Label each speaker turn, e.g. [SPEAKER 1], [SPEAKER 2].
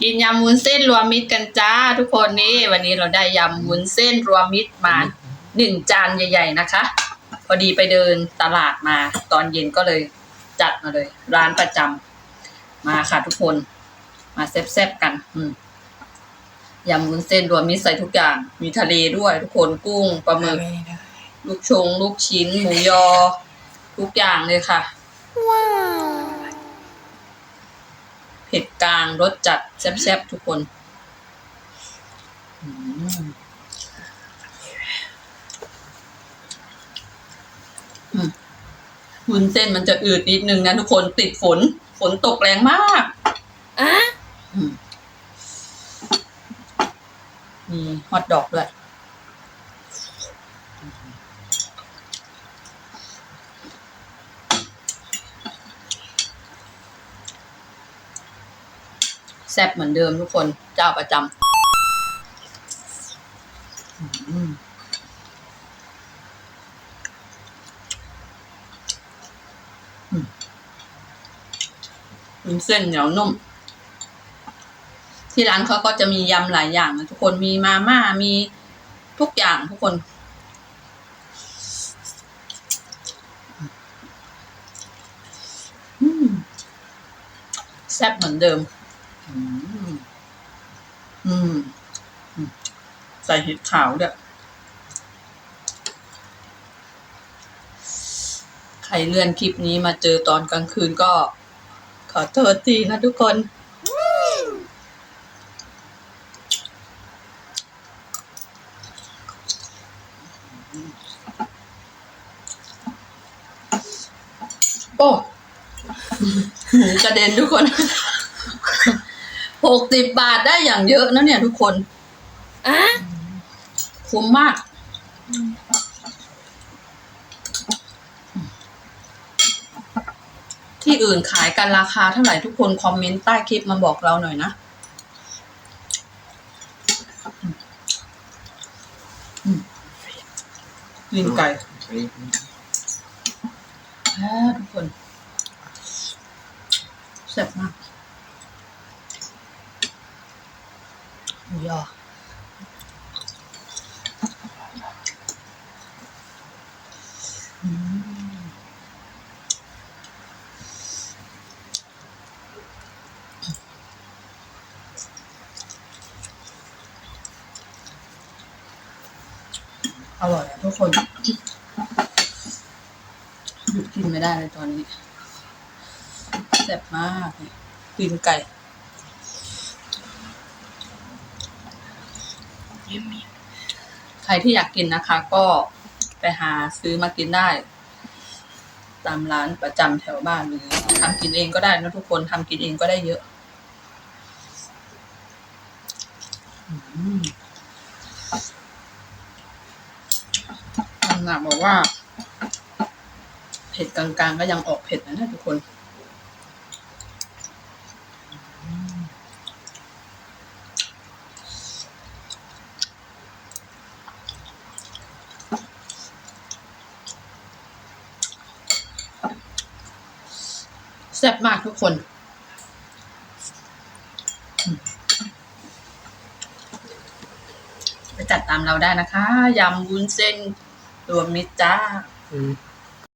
[SPEAKER 1] กินยำวุ้นเส้นรวมมิตรกันจ้า ทุกคนนี่วันนี้เราได้ยำวุ้นเส้นรวมมิตรมาหนึ่งจานใหญ่ ๆ นะคะ พอดีไปเดินตลาดมา ตอนเย็นก็เลยจัดมาเลย ร้านประจำมาค่ะทุกคน มาแซ่บๆกัน อืมยำวุ้นเส้นรวมมิตรใส่ทุกอย่าง มีทะเลด้วย ทุกคนกุ้งปลาหมึก ลูกชง ลูกชิ้น หมูยอ ทุกอย่างเลยค่ะเผ็ดกลางรสจัดแซ่บๆทุกคนอืมอืมวุ้นเส้นมันจะอืดนิดนึงนะทุกคนติดฝน ฝนตกแรงมาก
[SPEAKER 2] อะ
[SPEAKER 1] อืมมีฮอทดอกด้วย แซ่บเหมือนเดิมทุกคนเจ้าประจำเส้นเหนียวนุ่ม ที่ร้านเขาก็จะมียำหลายอย่างนะทุกคนมีมาม่ามีทุกอย่างทุกคน แซ่บเหมือนเดิม อืม ใส่เห็ดขาวเด้วยใครเลื่อนคลิปนี้มาเจอตอนกลางคืนก็ ขอโทษทีนะทุกคนโอ้หมูกระเด็นทุกคน หกสิบบาทได้อย่างเยอะนะเนี่ยทุกคน
[SPEAKER 2] อะ
[SPEAKER 1] คุ้มมาก ที่อื่นขายกันราคาเท่าไหร่ทุกคนคอมเมนต์ใต้คลิปมาบอกเราหน่อยนะอืมกินไก่แท้ทุกคนแซ่บมาก มูยออร่อยอะทุกคนหยุดกินไม่ได้เลยตอนนี้แซ่บมากเลยกิ ไก่ใครที่อยากกินนะคะ ก็ไปหาซื้อมากินได้ ตามร้านประจำแถวบ้านหรือทำกินเองก็ได้นะทุกคนทำกินเองก็ได้เยอะอืมทางหนักบอกว่า เผ็ดกลางๆ ก็ยังออกเผ็ดนะเนี่ยทุกคน ซ่บมากทุกคน ไปจัดตามเราได้นะคะยำวุ้นเส้นรวมมิตรจ้า